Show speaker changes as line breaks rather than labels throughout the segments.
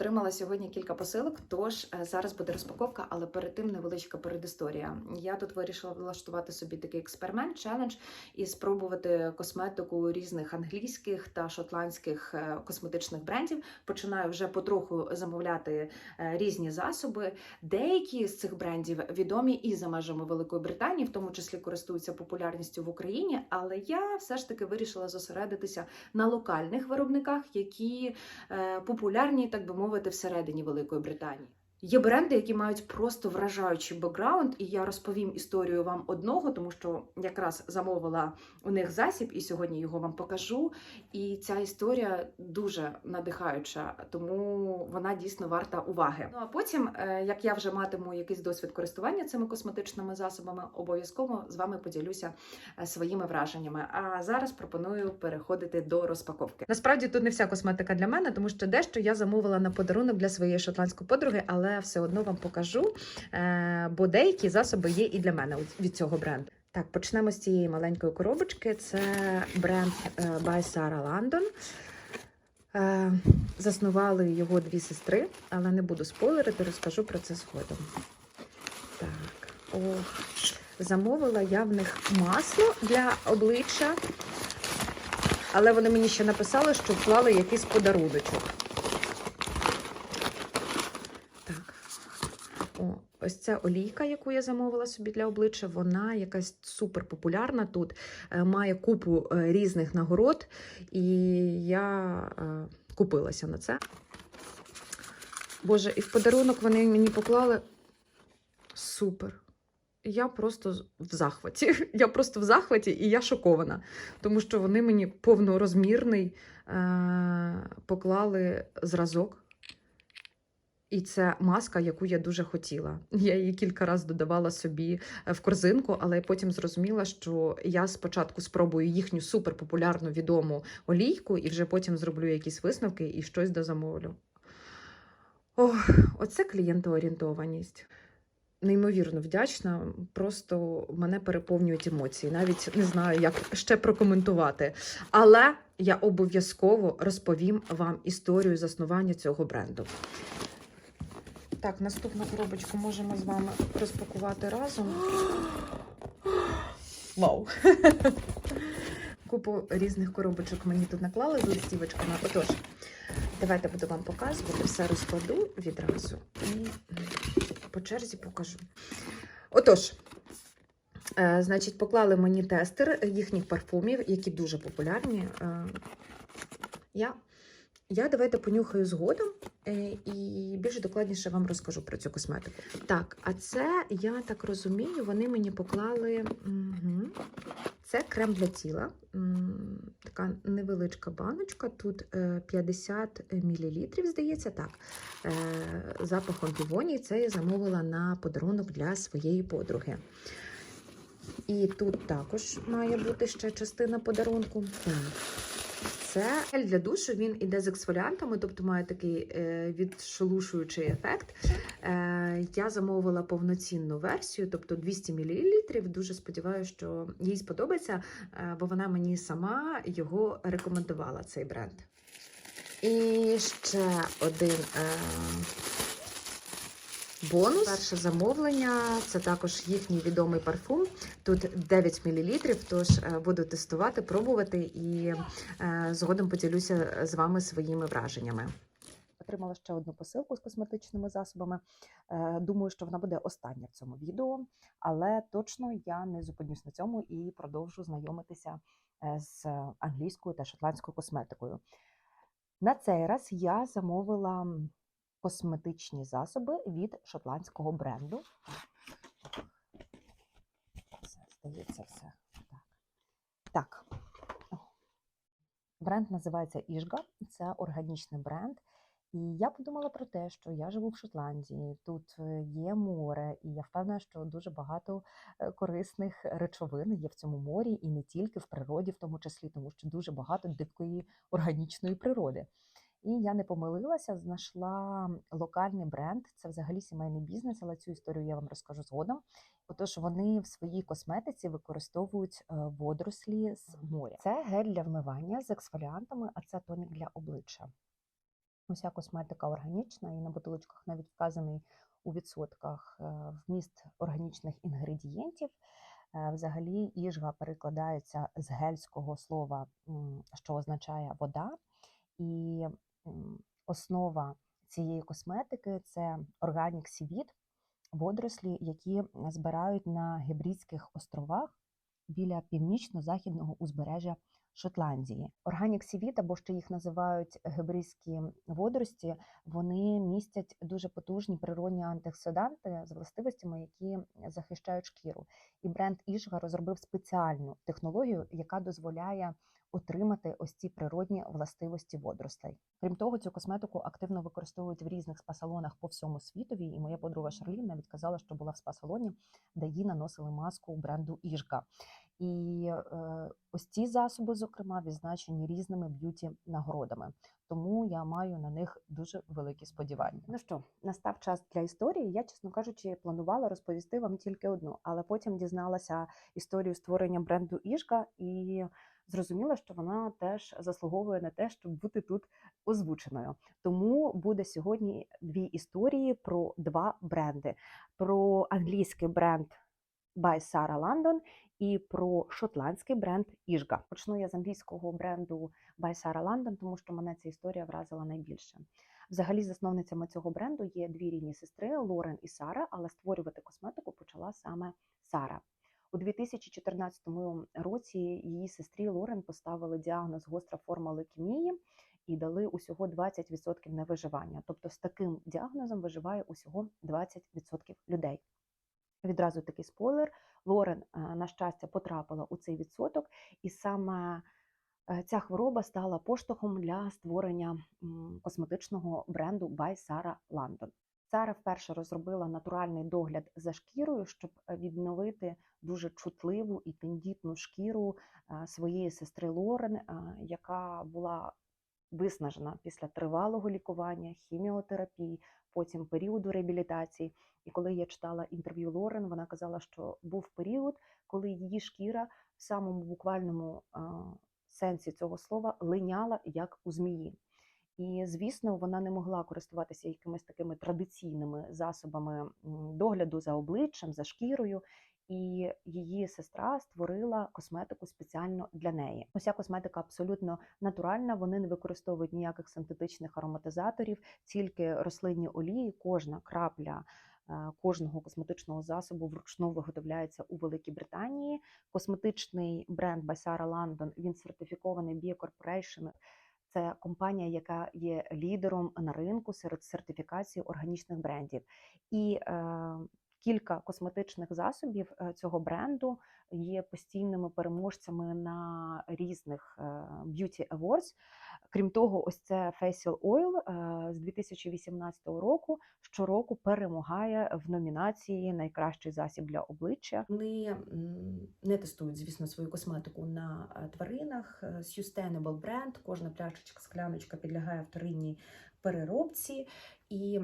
Отримала сьогодні кілька посилок, тож е, зараз буде розпаковка, але перед тим невеличка передісторія. Я тут вирішила влаштувати собі такий експеримент, челендж і спробувати косметику різних англійських та шотландських е, косметичних брендів. Починаю вже потроху замовляти е, різні засоби. Деякі з цих брендів відомі і за межами Великої Британії, в тому числі користуються популярністю в Україні. Але я все ж таки вирішила зосередитися на локальних виробниках, які популярні, так би мовити, всередині Великої Британії. Є бренди, які мають просто вражаючий бекграунд, і я розповім історію вам одного, тому що якраз замовила у них засіб, і сьогодні його вам покажу. І ця історія дуже надихаюча, тому вона дійсно варта уваги. Ну а потім, е, як я вже матиму якийсь досвід користування цими косметичними засобами, обов'язково з вами поділюся е, своїми враженнями. А зараз пропоную переходити до розпаковки. Насправді тут не вся косметика для мене, тому що дещо я замовила на подарунок для своєї шотландської подруги, але все одно вам покажу, е, бо деякі засоби є і для мене від цього бренду. Так, почнемо з цієї маленької коробочки. Це бренд е, by Sarah London. Е, Заснували його дві сестри, але не буду спойлерити, розкажу про це згодом. Так, ох, замовила я в них масло для обличчя, але вони мені ще написали, що вклали якийсь подаруночок. Так. О, ось ця олійка, яку я замовила собі для обличчя, вона якась супер популярна тут, е, має купу е, різних нагород, і я е, купилася на це. Боже, і в подарунок вони мені поклали супер. Я просто в захваті. Я просто в захваті і я шокована, тому що вони мені повнорозмірний е- поклали зразок. І це маска, яку я дуже хотіла. Я її кілька разів додавала собі е, в корзинку, але потім зрозуміла, що я спочатку спробую їхню суперпопулярну відому олійку, і вже потім зроблю якісь висновки і щось дозамовлю. Ох, оце клієнтоорієнтованість. Неймовірно вдячна. Просто мене переповнюють емоції. Навіть не знаю, як ще прокоментувати. Але я обов'язково розповім вам історію заснування цього бренду. Так, наступну коробочку можемо з вами розпакувати разом. Вау! Купу різних коробочок мені тут наклали з листівочками. Отож, давайте буду вам показувати, все розкладу відразу і по черзі покажу. Отож, е, значить, поклали мені тестер їхніх парфумів, які дуже популярні. Е, я я давайте понюхаю згодом е, і більш докладніше вам розкажу про цю косметику. Так, а це, я так розумію, вони мені поклали. Угу. Це крем для тіла. Така невеличка баночка. Тут 50 мл, здається, так. Е, запахом півонії. Це я замовила на подарунок для своєї подруги. І тут також має бути ще частина подарунку. Це гель для душу, він іде з ексфоліантами, тобто має такий е, відшелушуючий ефект. Е, Я замовила повноцінну версію, тобто 200 мл. Дуже сподіваюся, що їй сподобається, е, бо вона мені сама його рекомендувала, цей бренд. І ще один. Е, Бонус, перше замовлення це також їхній відомий парфум. Тут 9 мл, тож буду тестувати, пробувати і е, згодом поділюся з вами своїми враженнями. Отримала ще одну посилку з косметичними засобами. Е, Думаю, що вона буде остання в цьому відео, але точно я не зупинюсь на цьому і продовжу знайомитися е, з англійською та шотландською косметикою. На цей раз я замовила косметичні засоби від шотландського бренду. Це, здається, все. Так. так. Бренд називається Іжга, це органічний бренд. І я подумала про те, що я живу в Шотландії, тут е, є море, і я впевнена, що дуже багато е, корисних речовин є в цьому морі, і не тільки в природі, в тому числі, тому що дуже багато дикої органічної природи. І я не помилилася, знайшла локальний бренд. Це взагалі сімейний бізнес, але цю історію я вам розкажу згодом. Отож, вони в своїй косметиці використовують е, водорослі з моря. Це гель для вмивання з ексфоліантами, а це тонік для обличчя.
Уся косметика органічна, і на бутилочках навіть вказаний у відсотках е, вміст органічних інгредієнтів. Е, Взагалі, іжга перекладається з гельського слова, що означає вода, і основа цієї косметики це органік сівіт, водорослі, які збирають на Гебридських островах біля північно-західного узбережжя Шотландії. Органік сівіт, або ще їх називають гебридські водорості, вони містять дуже потужні природні антиоксиданти з властивостями, які захищають шкіру. І бренд Іжга розробив спеціальну технологію, яка дозволяє отримати ось ці природні властивості водорослей. Крім того, цю косметику активно використовують в різних спа-салонах по всьому світові. І моя подруга Шарлін навіть казала, що була в спа-салоні, де їй наносили маску бренду Іжга. І е, ось ці засоби, зокрема, відзначені різними б'юті нагородами. Тому я маю на них дуже великі сподівання. Ну що, настав час для історії. Я, чесно кажучи, планувала розповісти вам тільки одну, але потім дізналася історію створення бренду Іжка і зрозуміла, що вона теж заслуговує на те, щоб бути тут озвученою. Тому буде сьогодні дві історії про два бренди: про англійський бренд by Sarah London і про шотландський бренд Іжга. Почну я з англійського бренду by Sarah London, тому що мене ця історія вразила найбільше. Взагалі, засновницями цього бренду є дві рідні сестри Лорен і Сара, але створювати косметику почала саме Сара. У 2014 році її сестрі Лорен поставили діагноз гостра форма лейкемії і дали усього 20% на виживання. Тобто з таким діагнозом виживає усього 20% людей. Відразу такий спойлер. Лорен, е, на щастя, потрапила у цей відсоток, і саме е, ця хвороба стала поштовхом для створення косметичного бренду by Sarah London. Сара вперше розробила натуральний догляд за шкірою, щоб е, відновити дуже чутливу і тендітну шкіру е, своєї сестри Лорен, е, яка була виснажена після тривалого лікування, хіміотерапії, потім періоду реабілітації. І коли я читала інтерв'ю Лорен, вона казала, що був період, коли її шкіра в самому буквальному сенсі цього слова линяла як у змії. І, звісно, вона не могла користуватися якимись такими традиційними засобами догляду за обличчям, за шкірою. І її сестра створила косметику спеціально для неї. Уся косметика абсолютно натуральна. Вони не використовують ніяких синтетичних ароматизаторів, тільки рослинні олії. Кожна крапля е, кожного косметичного засобу вручну виготовляється у Великій Британії. Косметичний бренд by Sarah London, він сертифікований Bio Corporation. Це компанія, яка є лідером на ринку серед сертифікації органічних брендів. І е, кілька косметичних засобів е, цього бренду є постійними переможцями на різних е, Beauty Awards. Крім того, ось це Facial Oil е, з 2018 року щороку перемагає в номінації Найкращий засіб для обличчя.
Вони не тестують, звісно, свою косметику на тваринах. Sustainable бренд, кожна пляшечка, скляночка підлягає вторинній переробці. І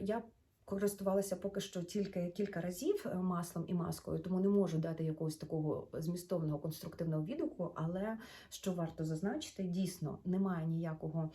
я користувалася поки що тільки кілька разів е, маслом і маскою, тому не можу дати якогось такого змістовного конструктивного відгуку. Але що варто зазначити, дійсно немає ніякого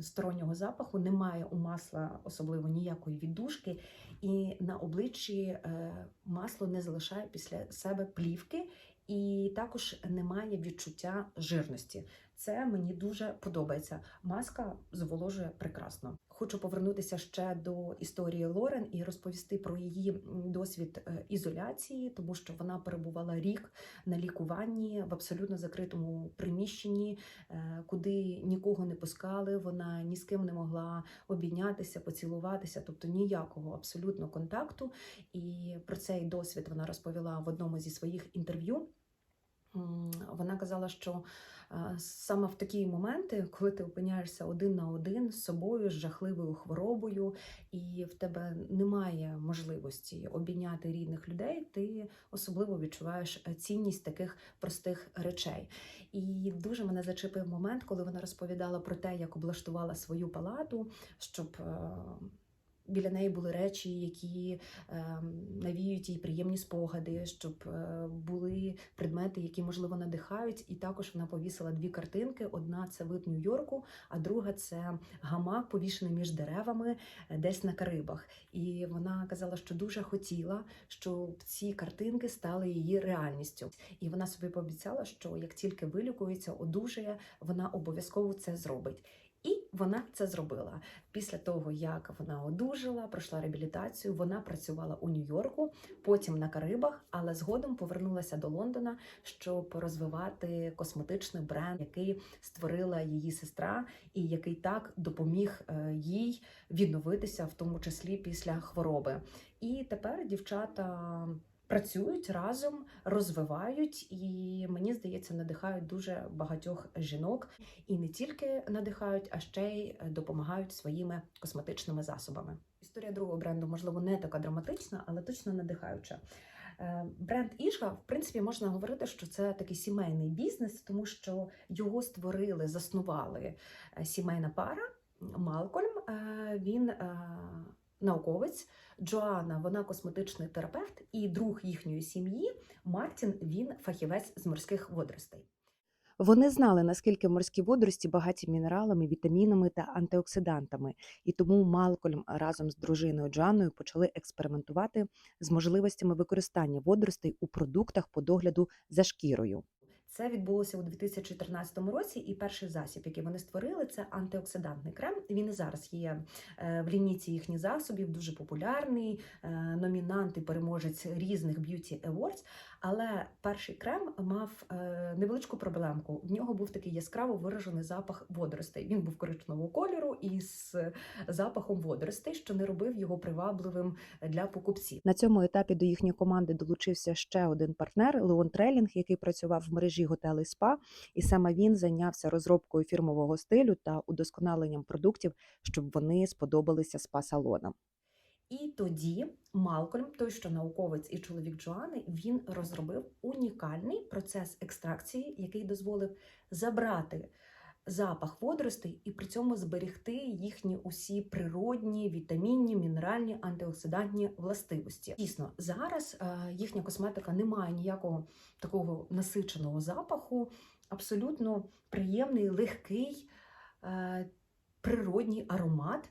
стороннього запаху, немає у масла особливо ніякої віддушки, і на обличчі е, масло не залишає після себе плівки, і також немає відчуття жирності. Це мені дуже подобається. Маска зволожує прекрасно. Хочу повернутися ще до історії Лорен і розповісти про її досвід е, ізоляції, тому що вона перебувала рік на лікуванні в абсолютно закритому приміщенні, е, куди нікого не пускали. Вона ні з ким не могла обійнятися, поцілуватися, тобто ніякого абсолютно контакту. І про цей досвід вона розповіла в одному зі своїх інтерв'ю. Вона казала, що е, саме в такі моменти, коли ти опиняєшся один на один з собою, з жахливою хворобою, і в тебе немає можливості обійняти рідних людей, ти особливо відчуваєш е, цінність таких простих речей. І дуже мене зачепив момент, коли вона розповідала про те, як облаштувала свою палату, щоб. Біля неї були речі, які ем, навіюють їй приємні спогади, щоб е, були предмети, які можливо надихають. І також вона повісила дві картинки: одна це вид Нью-Йорку, а друга це гамак, повішений між деревами е, десь на Карибах. І вона казала, що дуже хотіла, щоб ці картинки стали її реальністю. І вона собі пообіцяла, що як тільки вилікується, одужає, вона обов'язково це зробить. І вона це зробила. Після того, як вона одужала, пройшла реабілітацію, вона працювала у Нью-Йорку, потім на Карибах, але згодом повернулася до Лондона, щоб розвивати косметичний бренд, який створила її сестра, і який так допоміг е, їй відновитися, в тому числі після хвороби. І тепер дівчата. Працюють разом, розвивають і мені здається, надихають дуже багатьох жінок і не тільки надихають, а ще й допомагають своїми косметичними засобами. Історія другого бренду, можливо, не така драматична, але точно надихаюча. Е, Бренд Іжга, в принципі, можна говорити, що це такий сімейний бізнес, тому що його створили, заснували е, сімейна пара. Малкольм е, він е, науковець, Джоанна, вона косметичний терапевт, і друг їхньої сім'ї Мартін, він фахівець з морських водоростей.
Вони знали, наскільки морські водорості багаті мінералами, вітамінами та антиоксидантами, і тому Малкольм разом з дружиною Джоанною почали експериментувати з можливостями використання водоростей у продуктах по догляду за шкірою.
Це відбулося у 2014 році, і перший засіб, який вони створили, це антиоксидантний крем. Він і зараз є е, в лінійці їхніх засобів, дуже популярний, е, номінант і переможець різних б'юті Awards. Але перший крем мав е, невеличку проблемку. В нього був такий яскраво виражений запах водоростей. Він був коричневого кольору і з запахом водоростей, що не робив його привабливим для покупців.
На цьому етапі до їхньої команди долучився ще один партнер Леон Трелінг, який працював в мережі готелей СПА, і саме він зайнявся розробкою фірмового стилю та удосконаленням продуктів, щоб вони сподобалися спа-салонам.
І тоді Малкольм, той, що науковець і чоловік Джоани, він розробив унікальний процес екстракції, який дозволив забрати запах водоростей і при цьому зберегти їхні усі природні, вітамінні, мінеральні, антиоксидантні властивості. Дійсно, зараз е, їхня косметика не має ніякого такого насиченого запаху, абсолютно приємний, легкий, е, природній аромат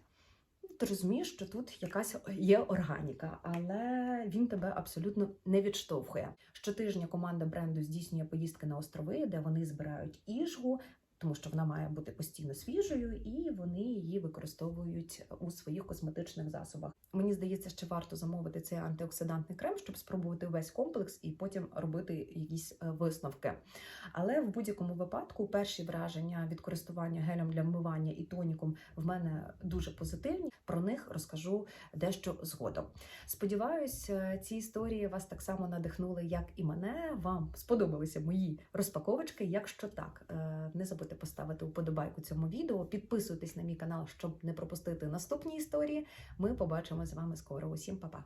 ти розумієш, що тут якась є органіка, але він тебе абсолютно не відштовхує. Щотижня команда бренду здійснює поїздки на острови, де вони збирають іжгу. Тому що вона має бути постійно свіжою, і вони її використовують у своїх косметичних засобах. Мені здається, що варто замовити цей антиоксидантний крем, щоб спробувати весь комплекс і потім робити якісь е, висновки. Але в будь-якому випадку перші враження від користування гелем для вмивання і тоніком в мене дуже позитивні. Про них розкажу дещо згодом. Сподіваюсь, е, ці історії вас так само надихнули, як і мене. Вам сподобалися мої розпаковочки. Якщо так, е, не забудьте поставити вподобайку цьому відео, підписуйтесь на мій канал, щоб не пропустити наступні історії. Ми побачимо з вами скоро. Усім па-па!